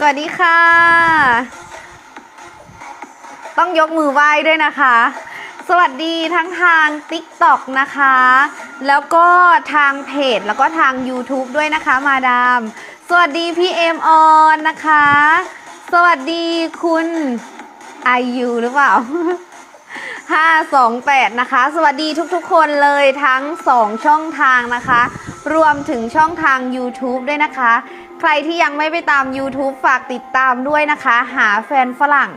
สวัสดีค่ะ ต้องยกมือไหว้ด้วยนะคะ สวัสดีทั้งทาง TikTok นะคะ แล้วก็ทางเพจแล้วก็ทาง YouTube ด้วยนะคะมาดาม สวัสดีพี่เอ็มออนนะคะ สวัสดีคุณไอยูหรือเปล่า528นะคะ สวัสดีทุกๆ คนเลยทั้ง2ช่องทางนะคะ รวมถึงช่องทาง YouTube ด้วยนะคะ ใครที่ยังไม่ไปตาม YouTube ฝากติดตามด้วยนะคะ หาแฟนฝรั่ง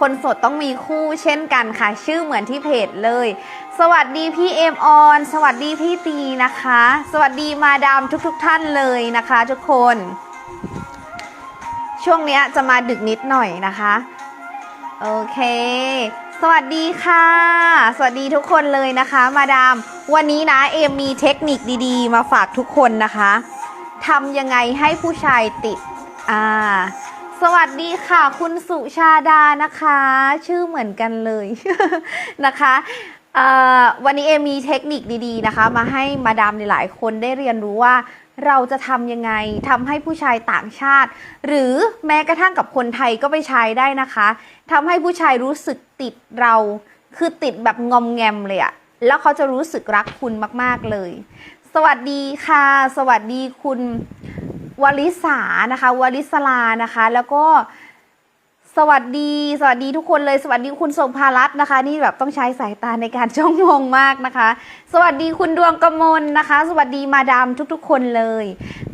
คนสดต้องมีคู่เช่นกันค่ะ ชื่อเหมือนที่เพจเลย สวัสดีพี่เอมออน สวัสดีพี่ตีนะคะ สวัสดีมาดามทุกๆทท่านเลยนะคะ ทุกคน ช่วงนี้จะมาดึกนิดหน่อยนะคะ โอเคสวัสดีค่ะ สวัสดีทุกคนเลยนะคะ มาดาม วันนี้นะเอมมีเทคนิคดีๆ มาฝากทุกคนนะคะ ทำยังไงให้ผู้ชายติด อ่า สวัสดีค่ะ คุณสุชาดานะคะ ชื่อเหมือนกันเลยนะคะวันนี้เอมมีเทคนิคดีๆนะคะ มาให้มาดามหลายๆคนได้เรียนรู้ว่าเราจะทำยังไงทำให้ผู้ชายต่างชาติ หรือแม้กระทั่งกับคนไทยก็ไปใช้ได้นะคะทำให้ผู้ชายรู้สึกติดเรา คือติดแบบงอมแงมเลยอะแล้วเขาจะรู้สึกรักคุณมากๆเลย สวัสดีค่ะ สวัสดีคุณวลิสานะคะวลิสลานะคะ แล้วก็สวัสดี สวัสดีทุกคนเลย สวัสดีคุณทรงพารัตน์นะคะ นี่แบบต้องใช้สายตาในการจ้องมองมากนะคะ สวัสดีคุณดวงกมลนะคะ สวัสดีมาดามทุกๆ คนเลย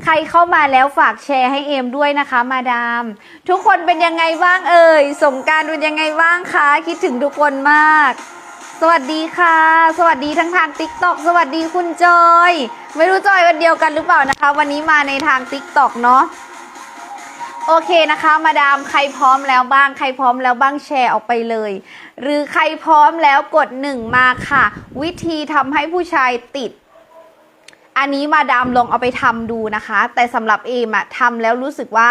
ใครเข้ามาแล้วฝากแชร์ให้เอมด้วยนะคะ มาดาม ทุกคนเป็นยังไงบ้างเอ่ยสงการเป็นยังไงบ้างคะคิดถึงทุกคนมาก สวัสดีค่ะ สวัสดีทั้งทาง t ิ k t o k สวัสดีคุณจอย ไม่รู้จอยวันเดียวกันหรือเปล่านะคะ วันนี้มาในทาง t ิ k t o k เนาะโอเคนะคะ มาดามใครพร้อมแล้วบ้างใครพร้อมแล้วบ้างแชร์ออกไปเลย หรือใครพร้อมแล้วกดหนึ่งมาค่ะ วิธีทำให้ผู้ชายติด อันนี้มาดามลองเอาไปทำดูนะคะ แต่สำหรับเอมอะทำแล้วรู้สึกว่า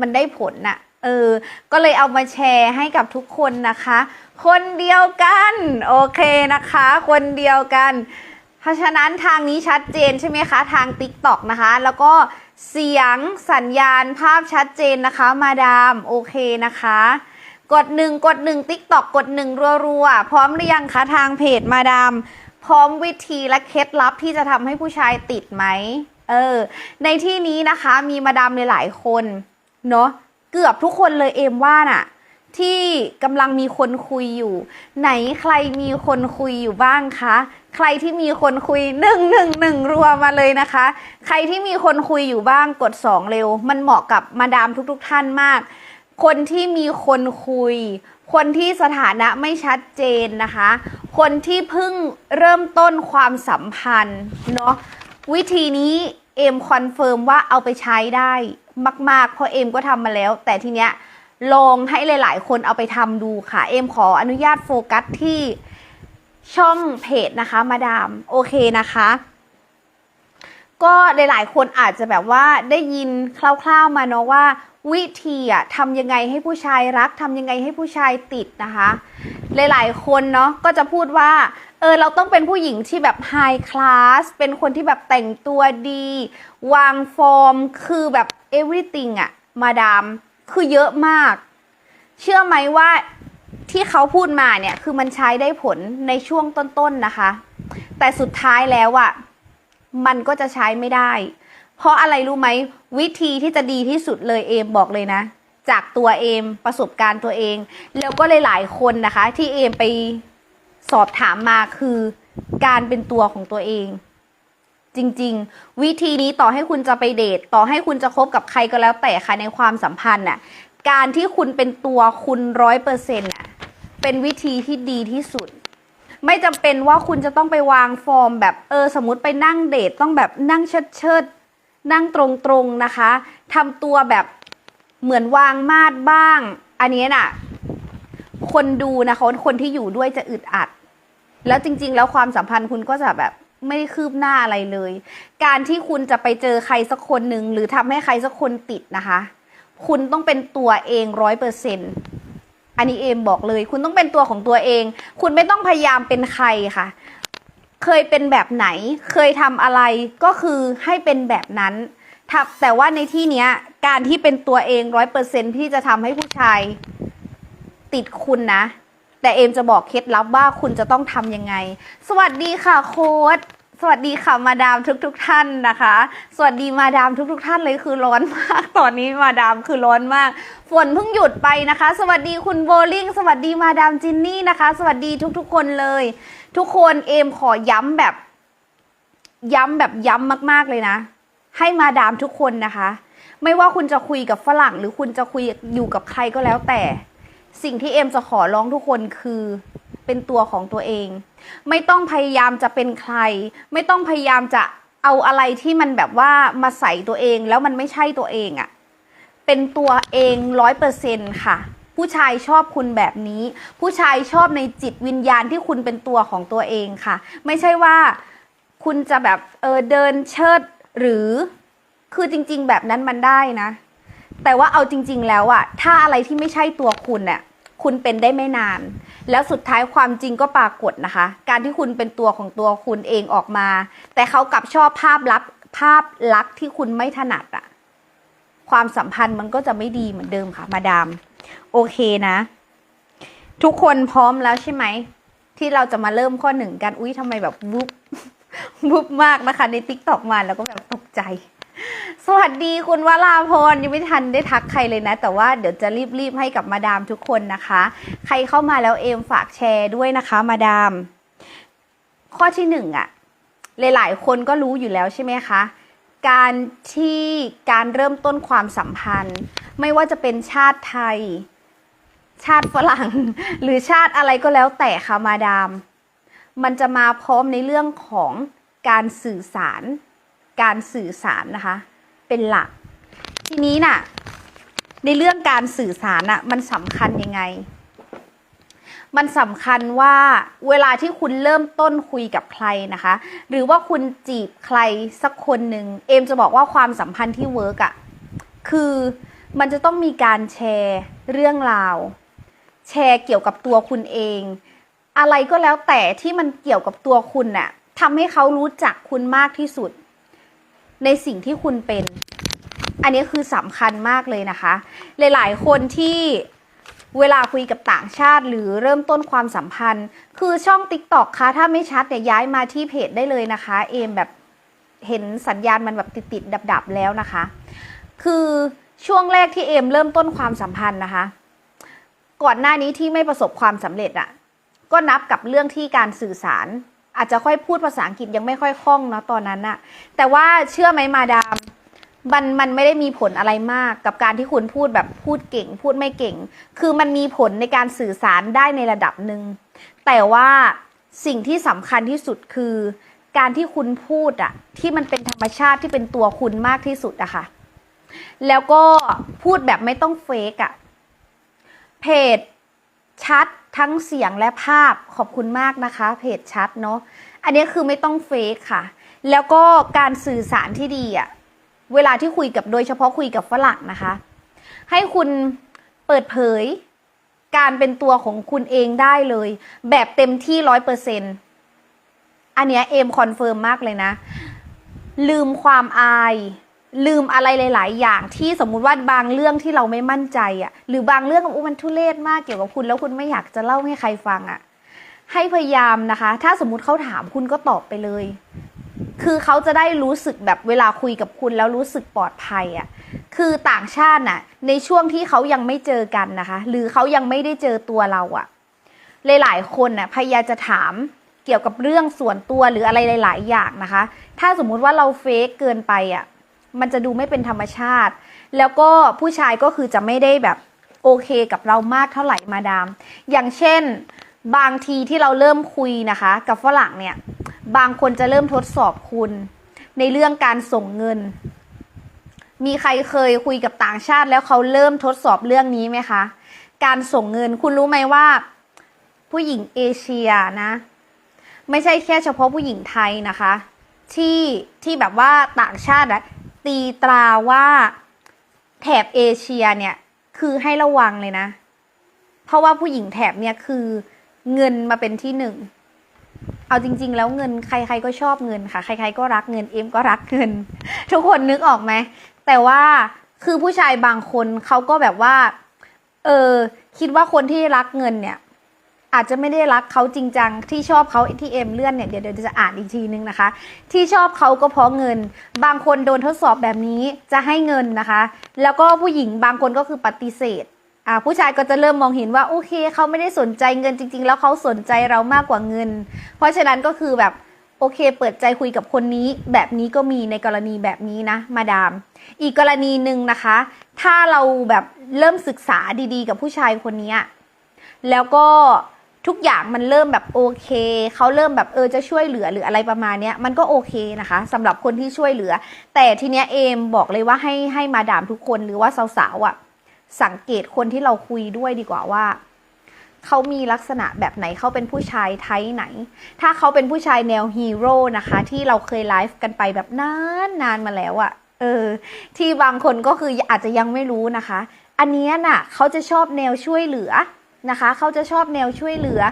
มันได้ผลน่ะเออ ก็เลยเอามาแชร์ให้กับทุกคนนะคะ คนเดียวกัน โอเคนะคะ คนเดียวกัน เพราะฉะนั้นทางนี้ชัดเจนใช่ไหมคะ ทาง TikTok นะคะ แล้วก็เสียงสัญญาณภาพชัดเจนนะคะ มาดามโอเคนะคะ กดหนึ่งกดหนึ่ง TikTok กดหนึ่งรัวๆ พร้อมหรือยังคะทางเพจมาดามพร้อมวิธีและเคล็ดลับที่จะทำให้ผู้ชายติดไหมเออ ในที่นี้นะคะมีมาดามหลายๆคน เนาะเกือบทุกคนเลยเอมว่าน่ะ ที่กำลังมีคนคุยอยู่ ไหนใครมีคนคุยอยู่บ้างคะ ใครที่มีคนคุยหนึ่งหนึ่งหนึ่งรัวมาเลยนะคะ ใครที่มีคนคุยอยู่บ้างกดสองเร็ว มันเหมาะกับมาดามทุกๆทท่านมาก คนที่มีคนคุย คนที่สถานะไม่ชัดเจนนะคะ คนที่เพิ่งเริ่มต้นความสัมพันธ์เนาะวิธีนี้เอมคอนเฟิร์มว่าเอาไปใช้ได้มาก ๆ เพราะเอมก็ทำมาแล้ว แต่ทีเนี้ย ลองให้หลายๆ คนเอาไปทำดูค่ะ เอมขออนุญาตโฟกัสที่ช่องเพจนะคะ มาดาม โอเคนะคะ ก็หลายๆ คนอาจจะแบบว่าได้ยินคร่าวๆมาเนาะว่า วิธีอะทำยังไงให้ผู้ชายรักทำยังไงให้ผู้ชายติดนะคะ หลายๆ คนเนาะก็จะพูดว่าเออเราต้องเป็นผู้หญิงที่แบบไฮคลาสเป็นคนที่แบบแต่งตัวดี วางฟอร์มคือแบบ everything อะมาดาม คือเยอะมาก เชื่อไหมว่าที่เขาพูดมาเนี่ยคือมันใช้ได้ผลในช่วงต้นๆนะคะ แต่สุดท้ายแล้วอะมันก็จะใช้ไม่ได้ เพราะอะไรรู้ไหมวิธีที่จะดีที่สุดเลยเอมบอกเลยนะ จากตัวเอมประสบการณ์ตัวเอง แล้วก็หลายๆคนนะคะ ที่เอมไปสอบถามมาคือการเป็นตัวของตัวเอง จริง ๆ วิธีนี้ต่อให้คุณจะไปเดทต่อให้คุณจะคบกับใครก็แล้วแต่ค่ะในความสัมพันธ์น่ะการที่คุณเป็นตัวคุณร้อยเปอร์เซ็นต์น่ะเป็นวิธีที่ดีที่สุด ไม่จำเป็นว่าคุณจะต้องไปวางฟอร์ม แบบเออสมมติไปนั่งเดทต้องแบบนั่งเชิดเชิดนั่งตรงๆนะคะทำตัวแบบเหมือนวางมาดบ้าง อันนี้น่ะคนดูนะคะคนที่อยู่ด้วยจะอึดอัด แล้วจริง ๆ แล้วความสัมพันธ์คุณก็จะแบบ ไม่ได้คืบหน้าอะไรเลย การที่คุณจะไปเจอใครสักคนหนึ่งหรือทำให้ใครสักคนติดนะคะ คุณต้องเป็นตัวเองร้อยเปอร์เซ็นต์อันนี้เอมบอกเลย คุณต้องเป็นตัวของตัวเอง คุณไม่ต้องพยายามเป็นใครค่ะ เคยเป็นแบบไหน เคยทำอะไรก็คือให้เป็นแบบนั้นทับแต่ว่าในที่เนี้ย การที่เป็นตัวเองร้อยเปอร์เซ็นที่จะทำให้ผู้ชายติดคุณนะ แต่เอมจะบอกเคล็ดลับว่าคุณจะต้องทำยังไง สวัสดีค่ะโค้ด สวัสดีค่ะมาดามทุกทุกๆท่านนะคะ สวัสดีมาดามทุกทุกๆท่านเลยคือร้อนมาก ตอนนี้มาดามคือร้อนมาก ฝนเพิ่งหยุดไปนะคะ สวัสดีคุณโบลิ่ง สวัสดีมาดามจินนี่นะคะ สวัสดีทุกๆคนเลย ทุกคนเอมขอย้ำแบบ ย้ำแบบย้ำมากๆเลยนะ ให้มาดามทุกคนนะคะ ไม่ว่าคุณจะคุยกับฝรั่ง หรือคุณจะคุยอยู่กับใครก็แล้วแต่ สิ่งที่เอมจะขอร้องทุกคนคือ เป็นตัวของตัวเอง ไม่ต้องพยายามจะเป็นใคร ไม่ต้องพยายามจะเอาอะไรที่มันแบบว่ามาใส่ตัวเองแล้วมันไม่ใช่ตัวเองอะเป็นตัวเองร้อยเปอร์เซ็นค่ะผู้ชายชอบคุณแบบนี้ ผู้ชายชอบในจิตวิญญาณที่คุณเป็นตัวของตัวเองค่ะ ไม่ใช่ว่าคุณจะแบบเออเดินเชิดหรือคือจริง ๆ แบบนั้นมันได้นะ แต่ว่าเอาจริง ๆ แล้วอะถ้าอะไรที่ไม่ใช่ตัวคุณเนี่ย คุณเป็นได้ไม่นาน แล้วสุดท้ายความจริงก็ปรากฏนะคะ การที่คุณเป็นตัวของตัวคุณเองออกมา แต่เขากลับชอบภาพลักษณ์ภาพลักษณ์ที่คุณไม่ถนัดอะความสัมพันธ์มันก็จะไม่ดีเหมือนเดิมค่ะ มาดาม โอเคนะ ทุกคนพร้อมแล้วใช่ไหม ที่เราจะมาเริ่มข้อหนึ่งกัน อุ้ยทำไมแบบวุบวุบมากนะคะ ในติ๊กตอกมาแล้วก็แบบตกใจ สวัสดีคุณวราพรยังไม่ทันได้ทักใครเลยนะ แต่ว่าเดี๋ยวจะรีบๆให้กับมาดามทุกคนนะคะ ใครเข้ามาแล้วเอมฝากแชร์ด้วยนะคะ มาดาม ข้อที่หนึ่งอะหลายๆคนก็รู้อยู่แล้วใช่ไหมคะ การที่การเริ่มต้นความสัมพันธ์ ไม่ว่าจะเป็นชาติไทย ชาติฝรั่ง หรือชาติอะไรก็แล้วแต่ค่ะมาดาม มันจะมาพร้อมในเรื่องของการสื่อสาร การสื่อสารนะคะ เป็นหลัก ทีนี้น่ะ ในเรื่องการสื่อสารน่ะ มันสำคัญยังไง มันสำคัญว่าเวลาที่คุณเริ่มต้นคุยกับใครนะคะ หรือว่าคุณจีบใครสักคนหนึ่งเอมจะบอกว่าความสัมพันธ์ที่เวิร์กอะคือมันจะต้องมีการแชร์เรื่องราว แชร์เกี่ยวกับตัวคุณเอง อะไรก็แล้วแต่ที่มันเกี่ยวกับตัวคุณน่ะทำให้เขารู้จักคุณมากที่สุด ในสิ่งที่คุณเป็น อันนี้คือสำคัญมากเลยนะคะ หลาย ๆ คนที่เวลาคุยกับต่างชาติหรือเริ่มต้นความสัมพันธ์ คือช่อง t ิ k t o k คะถ้าไม่ชัดเนี่ยย้ายมาที่เพจได้เลยนะคะ เอมแบบเห็นสัญญาณมันแบบติดๆดับๆแล้วนะคะ คือช่วงแรกที่เอมเริ่มต้นความสัมพันธ์นะคะ ก่อนหน้านี้ที่ไม่ประสบความสำเร็จอะ่ะ ก็นับกับเรื่องที่การสื่อสาร อาจจะค่อยพูดภาษาอังกฤษยังไม่ค่อยคล่องเนาะตอนนั้นอะแต่ว่าเชื่อไหมมาดามมันมันไม่ได้มีผลอะไรมากกับการที่คุณพูดแบบพูดเก่ง พูดไม่เก่ง คือมันมีผลในการสื่อสารได้ในระดับหนึ่งแต่ว่าสิ่งที่สำคัญที่สุดคือ การที่คุณพูดอะที่มันเป็นธรรมชาติที่เป็นตัวคุณมากที่สุดอะค่ะแล้วก็พูดแบบไม่ต้องเฟกอะเพจชัด ทั้งเสียงและภาพขอบคุณมากนะคะเพจชัดเนาะอันนี้คือไม่ต้องเฟกค่ะ แล้วก็การสื่อสารที่ดีอะเวลาที่คุยกับโดยเฉพาะคุยกับฝรั่งนะคะ ให้คุณเปิดเผยการเป็นตัวของคุณเองได้เลย แบบเต็มที่ร้อยเปอร์เซ็นตอันเนี้ยเอมคอนเฟิร์มมากเลยนะ ลืมความอาย ลืมอะไรหลาย ๆ อย่างที่สมมุติว่าบางเรื่องที่เราไม่มั่นใจอะหรือบางเรื่องอุยมันทุเรศมากเกี่ยวกับคุณ แล้วคุณไม่อยากจะเล่าให้ใครฟังอะให้พยายามนะคะ ถ้าสมมุติเขาถามคุณก็ตอบไปเลย คือเขาจะได้รู้สึกแบบเวลาคุยกับคุณแล้วรู้สึกปลอดภัยอะ่ะ คือต่างชาติน่ะ ในช่วงที่เขายังไม่เจอกันนะคะ หรือเขายังไม่ได้เจอตัวเราอะ่ะ หลาย ๆ คนน่ะพยายามจะถามเกี่ยวกับเรื่องส่วนตัวหรืออะไรหลาย ๆ อย่างนะคะ ถ้าสมมุติว่าเราเฟกเกินไปอะ่ะ มันจะดูไม่เป็นธรรมชาติ แล้วก็ผู้ชายก็คือจะไม่ได้แบบโอเคกับเรามากเท่าไหร่มาดาม อย่างเช่นบางทีที่เราเริ่มคุยนะคะ กับฝรั่งเนี่ย บางคนจะเริ่มทดสอบคุณ ในเรื่องการส่งเงิน มีใครเคยคุยกับต่างชาติ แล้วเขาเริ่มทดสอบเรื่องนี้ไหมคะ การส่งเงินคุณรู้ไหมว่า ผู้หญิงเอเชียนะ ไม่ใช่แค่เฉพาะผู้หญิงไทยนะคะ ที่ที่แบบว่าต่างชาติอะ ตีตราว่าแถบเอเชียเนี่ยคือให้ระวังเลยนะ เพราะว่าผู้หญิงแถบเนี่ยคือเงินมาเป็นที่หนึ่ง เอาจริง ๆ แล้วเงินใคร ๆก็ชอบเงินค่ะ ใคร ๆ ก็รักเงินเอ็มก็รักเงิน ทุกคนนึกออกไหม แต่ว่าคือผู้ชายบางคนเขาก็แบบว่า เออคิดว่าคนที่รักเงินเนี่ย อาจจะไม่ได้รักเขาจริงจัง ที่ชอบเขาที่เอ็มเลื่อนเนี่ยเดี๋ยวเดี๋ยวจะอ่านอีกทีนึงนะคะ ที่ชอบเขาก็เพราะเงิน บางคนโดนทดสอบแบบนี้จะให้เงินนะคะ แล้วก็ผู้หญิงบางคนก็คือปฏิเสธอ่าผู้ชายก็จะเริ่มมองเห็นว่าโอเคเขาไม่ได้สนใจเงินจริง ๆ แล้วเขาสนใจเรามากกว่าเงิน เพราะฉะนั้นก็คือแบบโอเค เปิดใจคุยกับคนนี้ แบบนี้ก็มีในกรณีแบบนี้นะ มาดาม อีกกรณีหนึ่งนะคะ ถ้าเราแบบเริ่มศึกษาดีๆ กับผู้ชายคนนี้ แล้วก็ ทุกอย่างมันเริ่มแบบโอเค เขาเริ่มแบบเออจะช่วยเหลือหรืออะไรประมาณนี้มันก็โอเคนะคะสำหรับคนที่ช่วยเหลือ แต่ทีเนี้ยเอมบอกเลยว่าให้ให้มาดามทุกคนหรือว่าสาวๆอะ่ะสังเกตคนที่เราคุยด้วยดีกว่าว่าเขามีลักษณะแบบไหนเขาเป็นผู้ชายไทป์ไหน ถ้าเขาเป็นผู้ชายแนวฮีโร่นะคะ ที่เราเคยไลฟ์กันไปแบบนานนานมาแล้วอะเออ ที่บางคนก็คืออาจจะยังไม่รู้นะคะ อันเนี้ยน่ะเขาจะชอบแนวช่วยเหลือ นะคะ เขาจะชอบแนวช่วยเหลือ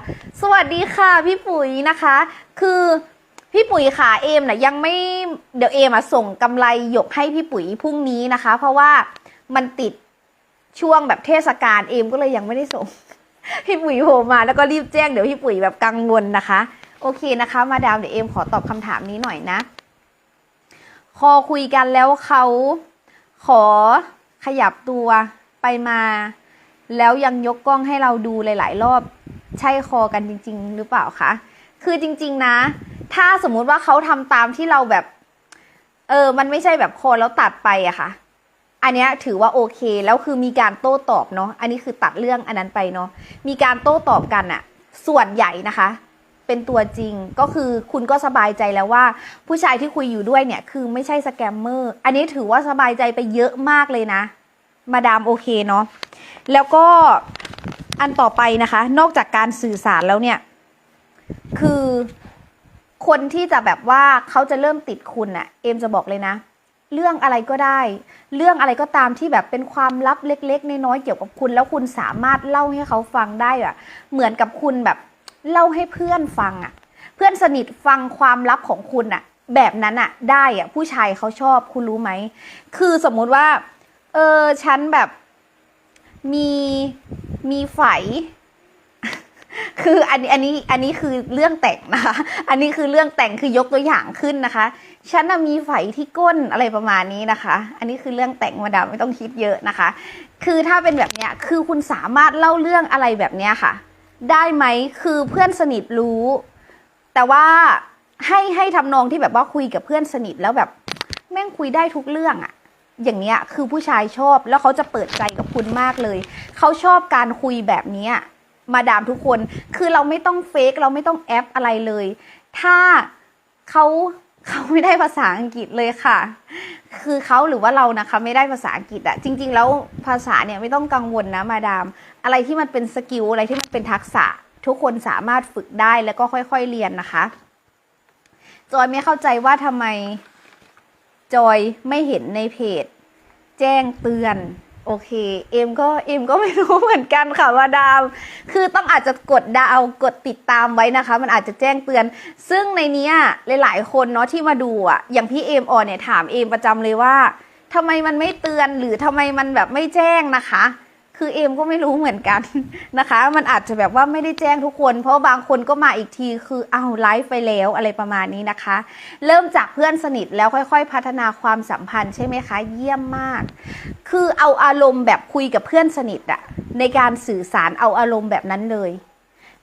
สวัสดีค่ะพี่ปุ๋ยนะคะ คือพี่ปุ๋ยขาเอมน่ะยังไม่เดี๋ยวเอมอะส่งกำไรหยกให้พี่ปุ๋ยพรุ่งนี้นะคะ เพราะว่ามันติดช่วงแบบเทศกาลเอมก็เลยยังไม่ได้ส่ง พี่ปุ๋ยโผล่มาแล้วก็รีบแจ้งเดี๋ยวพี่ปุ๋ยแบบกังวลนะคะ โอเคนะคะ มาดามเดี๋ยวเอมขอตอบคำถามนี้หน่อยนะ คอคุยกันแล้วเขาขอขยับตัวไปมา แล้วยังยกกล้องให้เราดูหลาย ๆ รอบ ใช่คอกันจริง ๆ หรือเปล่าคะ คือจริง ๆ นะ ถ้าสมมุติว่าเขาทำตามที่เราแบบ เออ มันไม่ใช่แบบคอแล้วตัดไปอะค่ะ อันเนี้ยถือว่าโอเค แล้วคือมีการโต้ตอบเนาะ อันนี้คือตัดเรื่องอันนั้นไปเนาะ มีการโต้ตอบกันอะส่วนใหญ่นะคะ เป็นตัวจริง ก็คือคุณก็สบายใจแล้วว่า ผู้ชายที่คุยอยู่ด้วยเนี่ย คือไม่ใช่สแกมเมอร์ อันนี้ถือว่าสบายใจไปเยอะมากเลยนะ มาดามโอเคเนาะแล้วก็อันต่อไปนะคะ นอกจากการสื่อสารแล้วเนี่ย คือคนที่จะแบบว่าเขาจะเริ่มติดคุณอะเอมจะบอกเลยนะ เรื่องอะไรก็ได้ เรื่องอะไรก็ตามที่แบบเป็นความลับเล็กๆน้อยๆเกี่ยวกับคุณ แล้วคุณสามารถเล่าให้เขาฟังได้อะเหมือนกับคุณแบบเล่าให้เพื่อนฟังอะเพื่อนสนิทฟังความลับของคุณอะแบบนั้นอะได้อะผู้ชายเขาชอบคุณรู้ไหมคือสมมุติว่า เออ ฉันแบบมีมีไฝคืออันนี้อันนี้อันนี้คือเรื่องแต่งนะคะ อันนี้คือเรื่องแต่งคือยกตัวอย่างขึ้นนะคะ ฉันมีไฝที่ก้นอะไรประมาณนี้นะคะ อันนี้คือเรื่องแต่งมาดามไม่ต้องคิดเยอะนะคะ คือถ้าเป็นแบบเนี้ยคือคุณสามารถเล่าเรื่องอะไรแบบเนี้ยค่ะ ได้ไหมคือเพื่อนสนิทรู้ แต่ว่าให้ให้ทำนองที่แบบว่าคุยกับเพื่อนสนิทแล้วแบบแม่งคุยได้ทุกเรื่องอะ อย่างเนี้ยคือผู้ชายชอบแล้วเขาจะเปิดใจกับคุณมากเลย เขาชอบการคุยแบบนี้มาดามทุกคนคือเราไม่ต้องเฟกเราไม่ต้องแอปอะไรเลย ถ้าเขาเขาไม่ได้ภาษาอังกฤษเลยค่ะ คือเขาหรือว่าเรานะคะ ไม่ได้ภาษาอังกฤษอะจริง ๆ แล้วภาษาเนี่ยไม่ต้องกังวลนะมาดาม อะไรที่มันเป็นสกิลอะไรที่มันเป็นทักษะ ทุกคนสามารถฝึกได้แล้วก็ค่อย ๆเรียนนะคะ จอยไม่เข้าใจว่าทำไม จอยไม่เห็นในเพจ แจ้งเตือน โอเค เอ็มก็เอ็มก็ไม่รู้เหมือนกันค่ะว่าดาว คือต้องอาจจะกดดาวกดติดตามไว้นะคะ มันอาจจะแจ้งเตือน ซึ่งในเนี้ยหลาย ๆ คนเนาะที่มาดูอะอย่างพี่เอ็มออนเนี่ยถามเอ็มประจำเลยว่าทำไมมันไม่เตือนหรือทำไมมันแบบไม่แจ้งนะคะ คือเอมก็ไม่รู้เหมือนกันนะคะ มันอาจจะแบบว่าไม่ได้แจ้งทุกคน เพราะบางคนก็มาอีกทีคือเอาไลฟ์ไปแล้วอะไรประมาณนี้นะคะ เริ่มจากเพื่อนสนิทแล้วค่อยๆ พัฒนาความสัมพันธ์ใช่ไหมคะ เยี่ยมมาก คือเอาอารมณ์แบบคุยกับเพื่อนสนิทอะในการสื่อสารเอาอารมณ์แบบนั้นเลย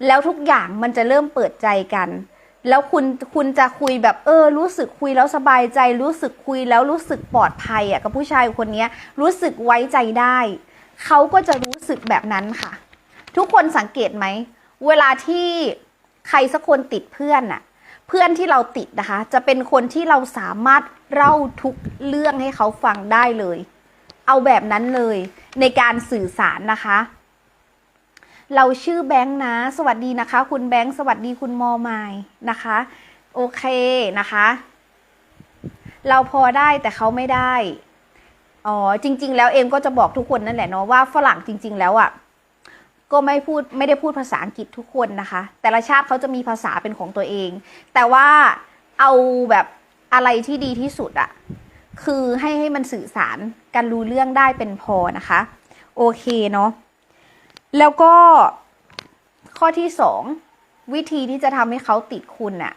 แล้วทุกอย่างมันจะเริ่มเปิดใจกันแล้วคุณคุณจะคุยแบบเออ รู้สึกคุยแล้วสบายใจ รู้สึกคุยแล้วรู้สึกปลอดภัยอะกับผู้ชายคนนี้รู้สึกไว้ใจได้ เขาก็จะรู้สึกแบบนั้นค่ะ ทุกคนสังเกตไหม เวลาที่ใครสักคนติดเพื่อนน่ะเพื่อนที่เราติดนะคะ จะเป็นคนที่เราสามารถเล่าทุกเรื่องให้เขาฟังได้เลย เอาแบบนั้นเลยในการสื่อสารนะคะ เราชื่อแบงค์นะ สวัสดีนะคะ คุณแบงค์สวัสดีคุณมอไมายนะคะ โอเคนะคะ เราพอได้แต่เขาไม่ได้ อ๋อจริง ๆ แล้วเอ็มก็จะบอกทุกคนนั่นแหละเนาะว่าฝรั่งจริง ๆ แล้วอะ่ะก็ไม่พูดไม่ได้พูดภาษาอังกฤษทุกคนนะคะ แต่ละชาติเขาจะมีภาษาเป็นของตัวเอง แต่ว่าเอาแบบอะไรที่ดีที่สุดอะคือให้ให้มันสื่อสารกันรู้เรื่องได้เป็นพอนะคะ โอเคเนาะแล้วก็ข้อที่สองวิธีที่จะทำให้เขาติดคุณอะ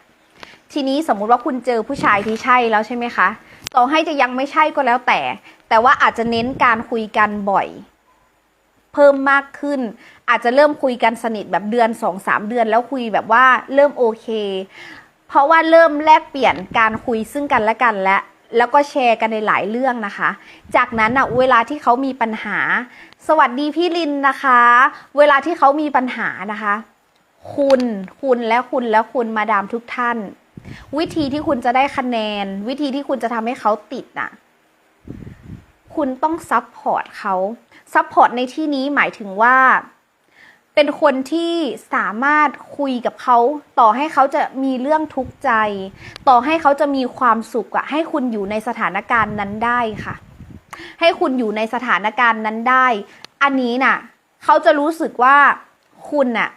ทีนี้สมมุติว่าคุณเจอผู้ชายที่ใช่แล้วใช่ไหมคะต่อให้จะยังไม่ใช่ก็แล้วแต่ แต่ว่าอาจจะเน้นการคุยกันบ่อย เพิ่มมากขึ้น อาจจะเริ่มคุยกันสนิทแบบเดือนสองสามเดือนแล้วคุยแบบว่าเริ่มโอเค เพราะว่าเริ่มแลกเปลี่ยนการคุยซึ่งกันและกันและแล้วก็แชร์กันในหลายเรื่องนะคะ จากนั้นอะเวลาที่เขามีปัญหา สวัสดีพี่ลินนะคะ เวลาที่เขามีปัญหานะคะ คุณคุณและคุณและคุณมาดามทุกท่าน วิธีที่คุณจะได้คะแนน วิธีที่คุณจะทำให้เขาติดน่ะ คุณต้องซัพพอร์ตเขาซัพพอร์ตในที่นี้หมายถึงว่า เป็นคนที่สามารถคุยกับเขา ต่อให้เขาจะมีเรื่องทุกข์ใจ ต่อให้เขาจะมีความสุขอะให้คุณอยู่ในสถานการณ์นั้นได้ค่ะ ให้คุณอยู่ในสถานการณ์นั้นได้ อันนี้น่ะเขาจะรู้สึกว่าคุณน่ะ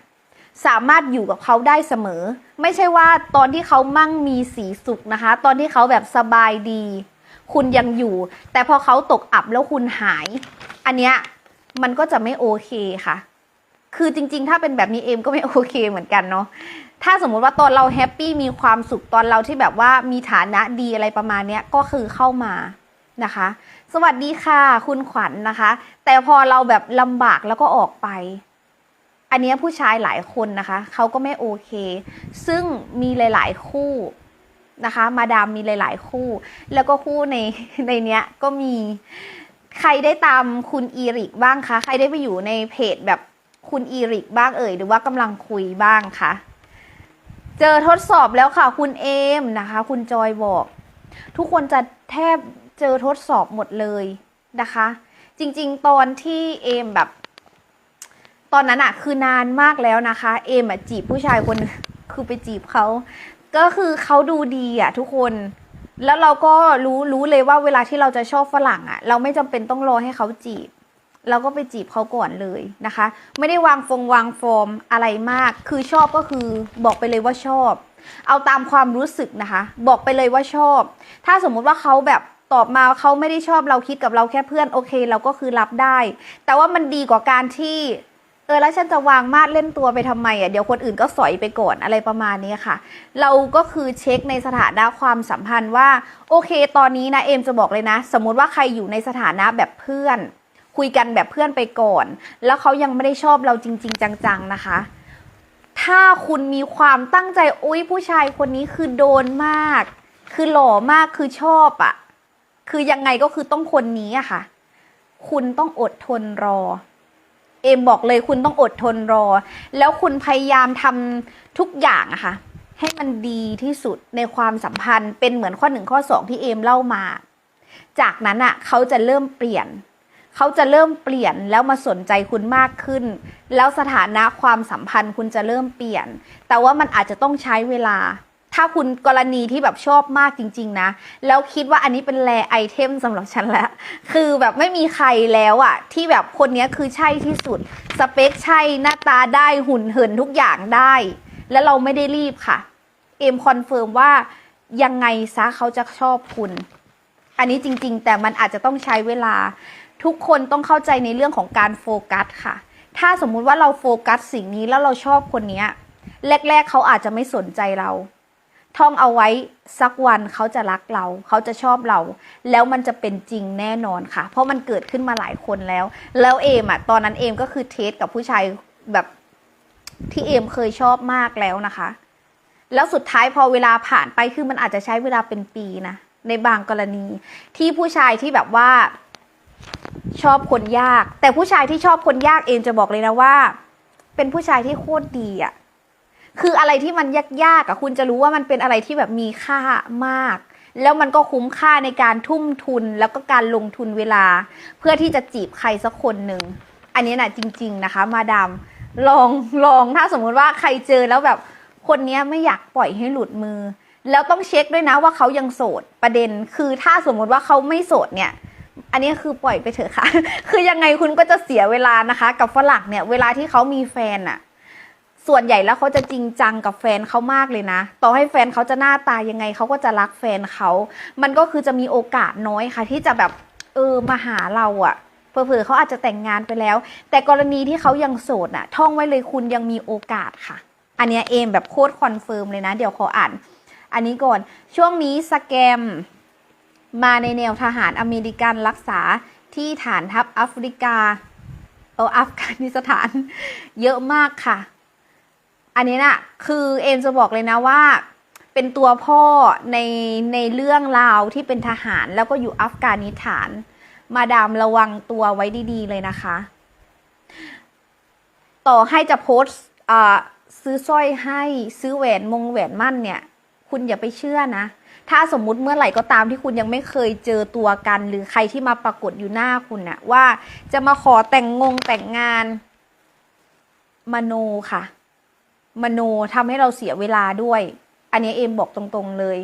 สามารถอยู่กับเขาได้เสมอ ไม่ใช่ว่าตอนที่เขามั่งมีสีสุขนะคะ ตอนที่เขาแบบสบายดี คุณยังอยู่ แต่พอเขาตกอับแล้วคุณหาย อันเนี้ยมันก็จะไม่โอเคค่ะ คือจริง ๆ ถ้าเป็นแบบนี้เอมก็ไม่โอเคเหมือนกันเนาะถ้าสมมุติว่าตอนเราแฮปปี้มีความสุขตอนเราที่แบบว่ามีฐานะดีอะไรประมาณเนี้ยก็คือเข้ามานะคะ สวัสดีค่ะคุณขวัญนนะคะ แต่พอเราแบบลำบากแล้วก็ออกไป อันเนี้ยผู้ชายหลายคนนะคะ เขาก็ไม่โอเค ซึ่งมีหลาย ๆ คู่ นะคะ มาดามมีหลาย ๆ คู่ แล้วก็คู่ในในเนี้ยก็มีใครได้ตามคุณอีริกบ้างคะ ใครได้ไปอยู่ในเพจแบบคุณอีริกบ้างเอ่ย หรือว่ากำลังคุยบ้างคะ เจอทดสอบแล้วค่ะ คุณเอมนะคะ คุณจอยบอก ทุกคนจะแทบเจอทดสอบหมดเลยนะคะ จริง ๆ ตอนที่เอมแบบ ตอนนั้นอะคือนานมากแล้วนะคะ เอมอะจีบผู้ชายคนหนึ่งคือไปจีบเขา ก็คือเขาดูดีอะทุกคน แล้วเราก็รู้รู้เลยว่าเวลาที่เราจะชอบฝรั่งอะ เราไม่จำเป็นต้องรอให้เขาจีบ เราก็ไปจีบเขาก่อนเลยนะคะ ไม่ได้วางฟงวางฟอร์มอะไรมาก คือชอบก็คือบอกไปเลยว่าชอบ เอาตามความรู้สึกนะคะ บอกไปเลยว่าชอบ ถ้าสมมุติว่าเขาแบบตอบมาเขาไม่ได้ชอบเราคิดกับเราแค่เพื่อนโอเค เราก็คือรับได้ แต่ว่ามันดีกว่าการที่ เออแล้วฉันจะวางมาดเล่นตัวไปทำไมอะเดี๋ยวคนอื่นก็สอยไปก่อนอะไรประมาณนี้ค่ะ เราก็คือเช็คในสถานะความสัมพันธ์ว่า โอเค ตอนนี้นะเอมจะบอกเลยนะ สมมุติว่าใครอยู่ในสถานะแบบเพื่อน คุยกันแบบเพื่อนไปก่อน แล้วเขายังไม่ได้ชอบเราจริง ๆ จัง ๆนะคะ ถ้าคุณมีความตั้งใจอุ้ยผู้ชายคนนี้คือโดนมาก คือหล่อมากคือชอบอะ่ะคือยังไงก็คือต้องคนนี้อะค่ะ คุณต้องอดทนรอ เอมบอกเลยคุณต้องอดทนรอ แล้วคุณพยายามทำทุกอย่างอะค่ะให้มันดีที่สุดในความสัมพันธ์เป็นเหมือนข้อหนึ่งข้อสองที่เอมเล่ามา จากนั้นอะเขาจะเริ่มเปลี่ยน เขาจะเริ่มเปลี่ยนแล้วมาสนใจคุณมากขึ้น แล้วสถานะความสัมพันธ์คุณจะเริ่มเปลี่ยน แต่ว่ามันอาจจะต้องใช้เวลา ถ้าคุณกรณีที่แบบชอบมากจริง ๆ นะ แล้วคิดว่าอันนี้เป็นแรไอเทมสำหรับฉันแล้ว คือแบบไม่มีใครแล้วอะที่แบบคนนี้คือใช่ที่สุด สเปคใช่หน้าตาได้หุ่นเหินทุกอย่างได้ แล้วเราไม่ได้รีบค่ะ เอมคอนเฟิร์มว่ายังไงซะเขาจะชอบคุณ อันนี้จริง ๆ แต่มันอาจจะต้องใช้เวลา ทุกคนต้องเข้าใจในเรื่องของการโฟกัสค่ะ ถ้าสมมุติว่าเราโฟกัสสิ่งนี้แล้วเราชอบคนนี้แรก ๆ เขาอาจจะไม่สนใจเรา ท่องเอาไว้สักวันเขาจะรักเรา เขาจะชอบเรา แล้วมันจะเป็นจริงแน่นอนค่ะ เพราะมันเกิดขึ้นมาหลายคนแล้ว แล้วเอมอะตอนนั้นเอมก็คือเทสกับผู้ชายแบบที่เอมเคยชอบมากแล้วนะคะ แล้วสุดท้ายพอเวลาผ่านไปคือมันอาจจะใช้เวลาเป็นปีนะในบางกรณีที่ผู้ชายที่แบบว่าชอบคนยาก แต่ผู้ชายที่ชอบคนยากเองจะบอกเลยนะว่า เป็นผู้ชายที่โคตรดีอะ คืออะไรที่มันยากๆอะคุณจะรู้ว่ามันเป็นอะไรที่แบบมีค่ามาก แล้วมันก็คุ้มค่าในการทุ่มทุนแล้วก็การลงทุนเวลา เพื่อที่จะจีบใครสักคนหนึ่ง อันนี้นะจริง ๆนะคะ มาดามลองลองถ้าสมมุติว่าใครเจอแล้วแบบคนนี้ไม่อยากปล่อยให้หลุดมือ แล้วต้องเช็คด้วยนะว่าเขายังโสดประเด็น คือถ้าสมมุติว่าเขาไม่โสดเนี่ยอันนี้คือปล่อยไปเถอะค่ะ คือยังไงคุณก็จะเสียเวลานะคะ กับฝรั่งเนี่ย เวลาที่เขามีแฟนอะ ส่วนใหญ่แล้วเขาจะจริงจังกับแฟนเขามากเลยนะ ต่อให้แฟนเขาจะหน้าตายังไงเขาก็จะรักแฟนเขา มันก็คือจะมีโอกาสน้อยค่ะ ที่จะแบบเออมาหาเราอะเผลอๆเขาอาจจะแต่งงานไปแล้ว แต่กรณีที่เขายังโสดอะท่องไว้เลยคุณยังมีโอกาสค่ะ อันเนี้ยเอมแบบโคตรคอนเฟิร์มเลยนะ เดี๋ยวขออ่าน อันนี้ก่อนช่วงนี้สแกมมาในแนวทหารอเมริกันรักษาที่ฐานทัพแอฟริกาเอออัฟกานิสถาน เยอะมากค่ะ อันนี้น่ะคือเอมจะบอกเลยนะว่า เป็นตัวพ่อในในเรื่องราวที่เป็นทหารแล้วก็อยู่อัฟกานิสถาน มาดามระวังตัวไว้ดีๆเลยนะคะ ต่อให้จะโพสซื้อสร้อยให้ซื้อแหวนมงแหวนมั่นเนี่ย คุณอย่าไปเชื่อนะ ถ้าสมมุติเมื่อไหร่ก็ตามที่คุณยังไม่เคยเจอตัวกัน หรือใครที่มาปรากฏอยู่หน้าคุณน่ะว่าจะมาขอแต่งงงแต่งงานมโนค่ะ มโนทำให้เราเสียเวลาด้วย อันนี้เอมบอกตรงๆเลย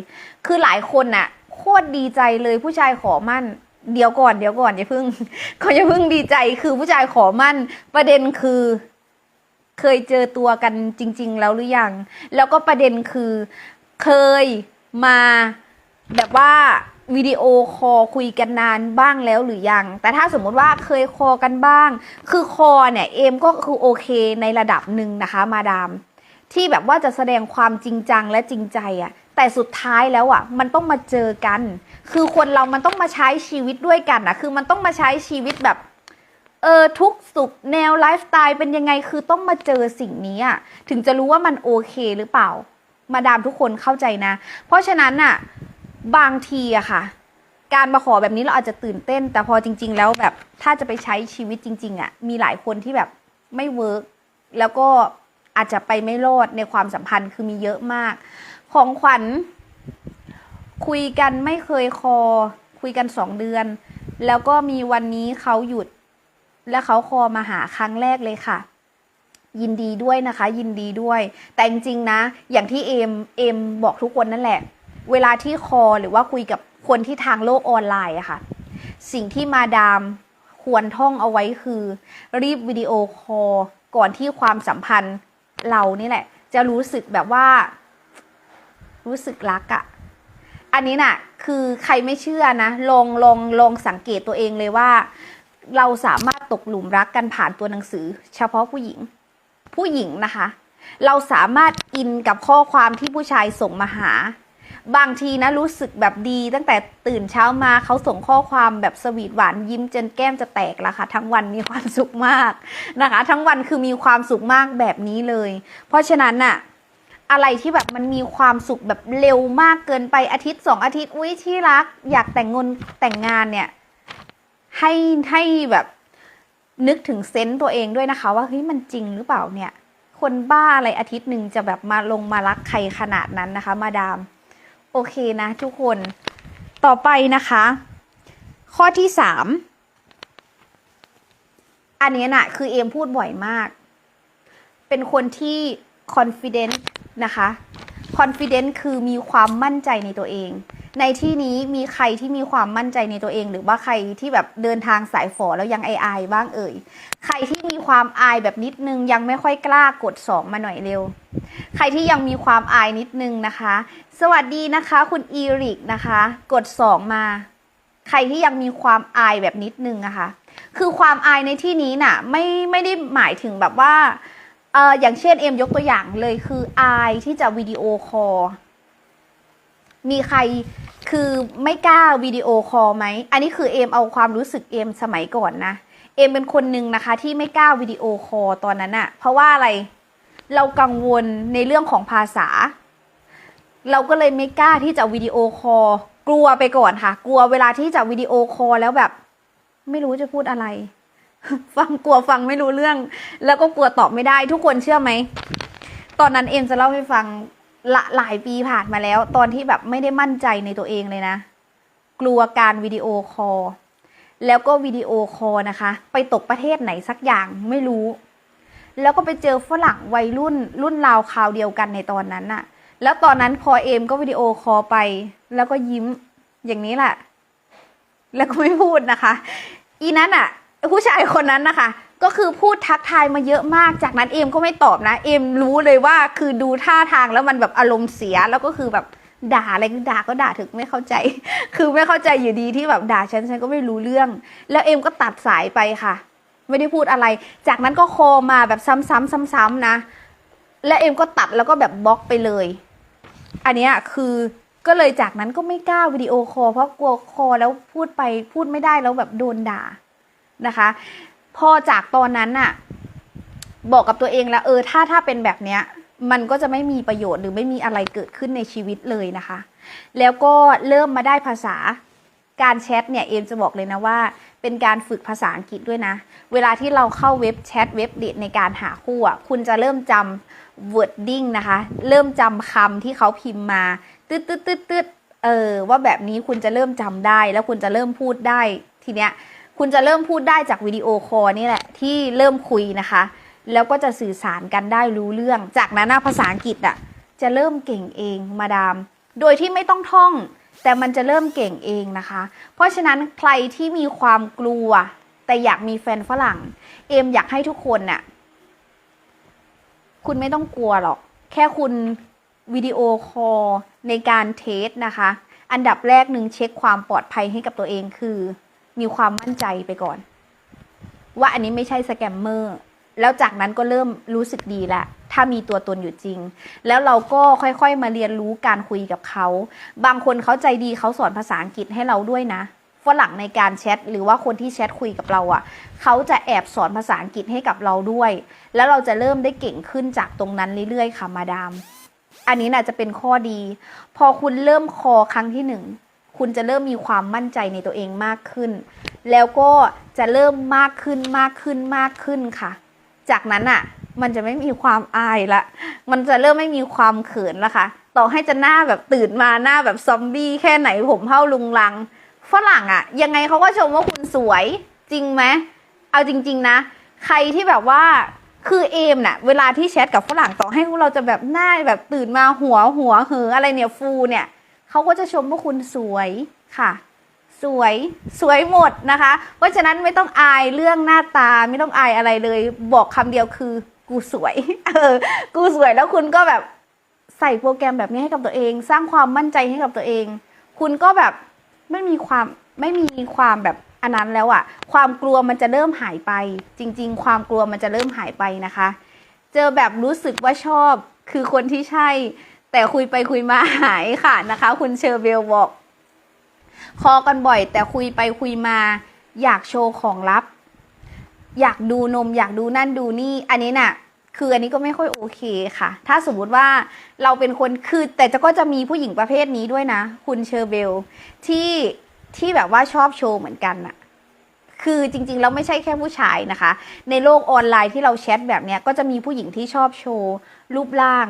คือหลายคนน่ะ โคตรดีใจเลยผู้ชายขอมั่น เดี๋ยวก่อนเดี๋ยวก่อนอย่าเพิ่งเขาอย่าเพิ่งดีใจคือผู้ชายขอมั่น ประเด็นคือ เคยเจอตัวกันจริง ๆ แล้วหรือยัง แล้วก็ประเด็นคือ เคยมาแบบว่าวิดีโอคอลคุยกันนานบ้างแล้วหรือยัง แต่ถ้าสมมุติว่าเคยคอกันบ้าง คือคอเนี่ย เอมก็คือโอเคในระดับหนึ่งนะคะ มาดาม ที่แบบว่าจะแสดงความจริงจังและจริงใจอะแต่สุดท้ายแล้วอะมันต้องมาเจอกัน คือคนเรามันต้องมาใช้ชีวิตด้วยกันอะคือมันต้องมาใช้ชีวิตแบบเออทุกสุขแนวไลฟ์สไตล์เป็นยังไงคือต้องมาเจอสิ่งนี้อะถึงจะรู้ว่ามันโอเคหรือเปล่า มาดามทุกคนเข้าใจนะ เพราะฉะนั้นน่ะบางทีอะค่ะ การมาขอแบบนี้เราอาจจะตื่นเต้น แต่พอจริง ๆ แล้วแบบถ้าจะไปใช้ชีวิตจริง ๆอะมีหลายคนที่แบบไม่เวิร์กแล้วก็ อาจจะไปไม่รอดในความสัมพันธ์คือมีเยอะมาก ของขวัญ คุยกันไม่เคยคอ คุยกันสองเดือน แล้วก็มีวันนี้เขาหยุด และเขาคอมาหาครั้งแรกเลยค่ะ ยินดีด้วยนะคะ ยินดีด้วย แต่จริงๆนะ อย่างที่เอมเอมบอกทุกคนนั่นแหละ เวลาที่คอหรือว่าคุยกับคนที่ทางโลกออนไลน์อะค่ะ สิ่งที่มาดามควรท่องเอาไว้คือ รีบวิดีโอคอลก่อนที่ความสัมพันธ์ เรานี่แหละ จะรู้สึกแบบว่า รู้สึกรักอะอันนี้น่ะ คือใครไม่เชื่อนะ ลองลองลองสังเกตตัวเองเลยว่า เราสามารถตกหลุมรักกันผ่านตัวหนังสือ เฉพาะผู้หญิง ผู้หญิงนะคะ เราสามารถอินกับข้อความที่ผู้ชายส่งมาหา บางทีนะรู้สึกแบบดี ตั้งแต่ตื่นเช้ามาเขาส่งข้อความแบบสวีทหวานยิ้มจนแก้มจะแตกล้วค่ะทั้งวันมีความสุขมากนะคะ ทั้งวันคือมีความสุขมากแบบนี้เลย เพราะฉะนั้นน่ะอะไรที่แบบมันมีความสุขแบบเร็วมากเกินไปอาทิตย์สองอาทิตย์อุ้ยที่รัก อยากแต่งงานแต่งงานเนี่ย ให้ให้แบบนึกถึงเซนต์ตัวเองด้วยนะคะ ว่าเฮ้ยมันจริงหรือเปล่าเนี่ย คนบ้าอะไรอาทิตย์หนึ่งจะแบบมาลงมารักใครขนาดนั้นนะคะ มาดาม โอเคนะทุกคนต่อไปนะคะ ข้อที่สามอันนี้น่ะคือเอมพูดบ่อยมาก เป็นคนที่ confident นะคะ confident คือมีความมั่นใจในตัวเอง ในที่นี้มีใครที่มีความมั่นใจในตัวเอง หรือว่าใครที่แบบเดินทางสายฝอแล้วยังอายบ้างเอ่ย ใครที่มีความอายแบบนิดนึงยังไม่ค่อยกล้ากดสองมาหน่อยเร็ว ใครที่ยังมีความอายนิดนึงนะคะ สวัสดีนะคะ คุณอีริกนะคะ กดสองมา ใครที่ยังมีความอายแบบนิดนึงนะคะ คือความอายในที่นี้น่ะไม่ไม่ได้หมายถึงแบบว่า เอออย่างเช่นเอ็มยกตัวอย่างเลยคืออายที่จะวิดีโอคอลมีใครคือไม่กล้าวิดีโอคอลไหม อันนี้คือเอ็มเอาความรู้สึกเอ็มสมัยก่อนนะ เอ็มเป็นคนหนึ่งนะคะ ที่ไม่กล้าวิดีโอคอลตอนนั้นอะเพราะว่าอะไร เรากังวลในเรื่องของภาษา เราก็เลยไม่กล้าที่จะวิดีโอคอลกลัวไปก่อนค่ะ กลัวเวลาที่จะวิดีโอคอลแล้วแบบ ไม่รู้จะพูดอะไร ฟังกลัวฟังไม่รู้เรื่อง แล้วก็กลัวตอบไม่ได้ ทุกคนเชื่อไหม ตอนนั้นเอ็มจะเล่าให้ฟังละหลายปีผ่านมาแล้ว ตอนที่แบบไม่ได้มั่นใจในตัวเองเลยนะ กลัวการวิดีโอคอลแล้วก็วิดีโอคอลนะคะ ไปตกประเทศไหนสักอย่างไม่รู้ แล้วก็ไปเจอฝรั่งวัยรุ่นรุ่นราวคราวเดียวกันในตอนนั้นน่ะ แล้วตอนนั้นพอเอมก็วิดีโอคอลไป แล้วก็ยิ้มอย่างนี้แหละ แล้วก็ไม่พูดนะคะ อีนั้นอะ ผู้ชายคนนั้นนะคะ ก็คือพูดทักทายมาเยอะมาก จากนั้นเอมก็ไม่ตอบนะ เอมรู้เลยว่าคือดูท่าทางแล้วมันแบบอารมณ์เสียแล้วก็คือแบบด่าอะไรด่าก็ด่าถึงไม่เข้าใจ คือไม่เข้าใจอยู่ดีที่แบบด่าฉันฉันก็ไม่รู้เรื่อง แล้วเอมก็ตัดสายไปค่ะ ไม่ได้พูดอะไร จากนั้นก็โคมาแบบซ้ำๆซ้ำๆนะ และเอมก็ตัดแล้วก็แบบบล็อกไปเลย อันนี้คือก็เลยจากนั้นก็ไม่กล้าวิดีโอคอลเพราะกลัวคอลแล้วพูดไปพูดไม่ได้แล้วแบบโดนด่า นะคะ พอจากตอนนั้นน่ะบอกกับตัวเองแล้วเออถ้าถ้าเป็นแบบเนี้ยมันก็จะไม่มีประโยชน์หรือไม่มีอะไรเกิดขึ้นในชีวิตเลยนะคะ แล้วก็เริ่มมาได้ภาษาการแชทเนี่ยเอมจะบอกเลยนะว่า เป็นการฝึกภาษาอังกฤษด้วยนะ เวลาที่เราเข้าเว็บแชทเว็บเดทในการหาคู่อะคุณจะเริ่มจำ wording นะคะ เริ่มจำคำที่เขาพิมพ์มาตึ๊ดตึ๊ดตึ๊ดตึ๊ดเออว่าแบบนี้คุณจะเริ่มจำได้ แล้วคุณจะเริ่มพูดได้ทีเนี้ย คุณจะเริ่มพูดได้จากวิดีโอคอลนี่แหละที่เริ่มคุยนะคะ แล้วก็จะสื่อสารกันได้รู้เรื่อง จากนั้นภาษาอังกฤษอะจะเริ่มเก่งเองมาดาม โดยที่ไม่ต้องท่อง แต่มันจะเริ่มเก่งเองนะคะ เพราะฉะนั้นใครที่มีความกลัว แต่อยากมีแฟนฝรั่ง เอมอยากให้ทุกคนน่ะคุณไม่ต้องกลัวหรอก แค่คุณวิดีโอคอลในการเทสนะคะ อันดับแรกหนึ่งเช็คความปลอดภัยให้กับตัวเองคือ มีความมั่นใจไปก่อน ว่าอันนี้ไม่ใช่สแกมเมอร์แล้วจากนั้นก็เริ่มรู้สึกดีละ ถ้ามีตัวตนอยู่จริง แล้วเราก็ค่อยๆมาเรียนรู้การคุยกับเขา บางคนเขาใจดีเขาสอนภาษาอังกฤษให้เราด้วยนะฝรั่งในการแชทหรือว่าคนที่แชทคุยกับเราอะ่ะ เขาจะแอบสอนภาษาอังกฤษให้กับเราด้วย แล้วเราจะเริ่มได้เก่งขึ้นจากตรงนั้นเรื่อยๆค่ะมาดาม อันนี้น่าจะเป็นข้อดี พอคุณเริ่มคอครั้งที่หนึ่ง คุณจะเริ่มมีความมั่นใจในตัวเองมากขึ้น แล้วก็จะเริ่มมากขึ้นมากขึ้นมากขึ้นค่ะ จากนั้นอะ มันจะไม่มีความอายละ มันจะเริ่มไม่มีความเขินละค่ะ ต่อให้จะหน้าแบบตื่นมาหน้าแบบซอมบี้แค่ไหนผมเผ่าลุงลัง ฝรั่งอะยังไงเขาก็ชมว่าคุณสวยจริงไหม เอาจริง ๆนะ ใครที่แบบว่าคือเอมน่ะเวลาที่แชทกับฝรั่งต่อให้พวกเราจะแบบหน้าแบบตื่นมาหัวหัวเหออะไรเนี่ยฟูเนี่ย เขาก็จะชมว่าคุณสวยค่ะ สวยสวยหมดนะคะ เพราะฉะนั้นไม่ต้องอายเรื่องหน้าตาไม่ต้องอายอะไรเลย บอกคำเดียวคือ กูสวยเออกูสวยแล้วคุณก็แบบใส่โปรแกรมแบบนี้ให้กับตัวเอง สร้างความมั่นใจให้กับตัวเอง คุณก็แบบไม่มีความไม่มีความแบบอันนั้นแล้วอะความกลัวมันจะเริ่มหายไป จริง ๆ ความกลัวมันจะเริ่มหายไปนะคะ เจอแบบรู้สึกว่าชอบคือคนที่ใช่ แต่คุยไปคุยมาหายค่ะนะคะ คุณเชอร์เบลบอก คอกันบ่อย แต่คุยไปคุยมา อยากโชว์ของลับ อยากดูนม อยากดูนั่นดูนี่ อันนี้น่ะ คืออันนี้ก็ไม่ค่อยโอเคค่ะ ถ้าสมมติว่าเราเป็นคนคือแต่จะก็จะมีผู้หญิงประเภทนี้ด้วยนะ คุณเชอร์เบลที่ที่แบบว่าชอบโชว์เหมือนกันน่ะ คือจริงๆแล้วไม่ใช่แค่ผู้ชายนะคะ ในโลกออนไลน์ที่เราแชทแบบเนี้ยก็จะมีผู้หญิงที่ชอบโชว์รูปร่าง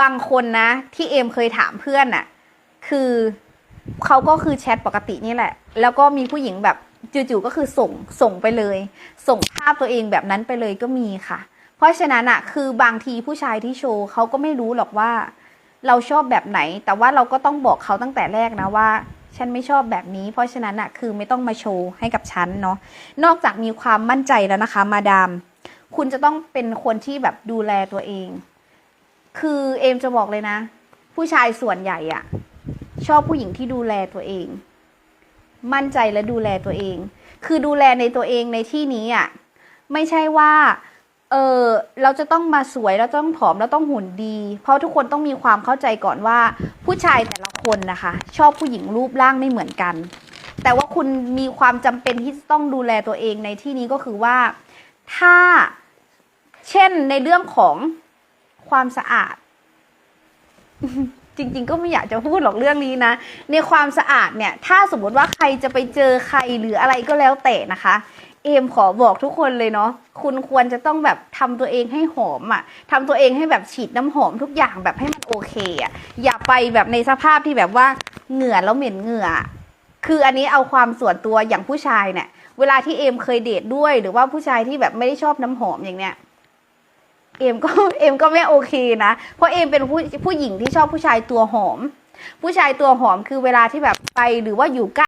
บางคนนะ ที่เอมเคยถามเพื่อนน่ะคือเขาก็คือแชทปกตินี่แหละ แล้วก็มีผู้หญิงแบบจู่ๆก็คือส่งส่งไปเลย ส่งภาพตัวเองแบบนั้นไปเลยก็มีค่ะ เพราะฉะนั้นอะคือบางทีผู้ชายที่โชว์เขาก็ไม่รู้หรอกว่า เราชอบแบบไหน แต่ว่าเราก็ต้องบอกเขาตั้งแต่แรกนะว่า ฉันไม่ชอบแบบนี้ เพราะฉะนั้นอะคือไม่ต้องมาโชว์ให้กับฉันเนาะนอกจากมีความมั่นใจแล้วนะคะ มาดาม คุณจะต้องเป็นคนที่แบบดูแลตัวเอง คือเอมจะบอกเลยนะ ผู้ชายส่วนใหญ่อะชอบผู้หญิงที่ดูแลตัวเอง มั่นใจและดูแลตัวเอง คือดูแลในตัวเองในที่นี้อะไม่ใช่ว่า เออเราจะต้องมาสวยแล้วต้องผอมแล้วต้องหุ่นดี เพราะทุกคนต้องมีความเข้าใจก่อนว่า ผู้ชายแต่ละคนนะคะ ชอบผู้หญิงรูปร่างไม่เหมือนกัน แต่ว่าคุณมีความจำเป็นที่จะต้องดูแลตัวเองในที่นี้ก็คือว่า ถ้าเช่นในเรื่องของความสะอาด จริง ๆ ก็ไม่อยากจะพูดหรอกเรื่องนี้นะในความสะอาดเนี่ย ถ้าสมมติว่าใครจะไปเจอใครหรืออะไรก็แล้วแต่นะคะ เอมขอบอกทุกคนเลยเนาะคุณควรจะต้องแบบทำตัวเองให้หอมอะ่ะทำตัวเองให้แบบฉีดน้ำหอมทุกอย่างแบบให้มันโอเคอะ่ะอย่าไปแบบในสภาพที่แบบว่าเหงื่อแล้วเหม็นเหงื่อ คืออันนี้เอาความส่วนตัวอย่างผู้ชายเนี่ยเวลาที่เอมเคยเดทด้วย หรือว่าผู้ชายที่แบบไม่ได้ชอบน้ำหอมอย่างเนี้ยเอมก็เอมก็ไม่โอเคนะเพราะเอมเป็นผู้ผู้หญิงที่ชอบผู้ชายตัวหอม ผู้ชายตัวหอมคือเวลาที่แบบไปหรือว่าอยู่ใกล้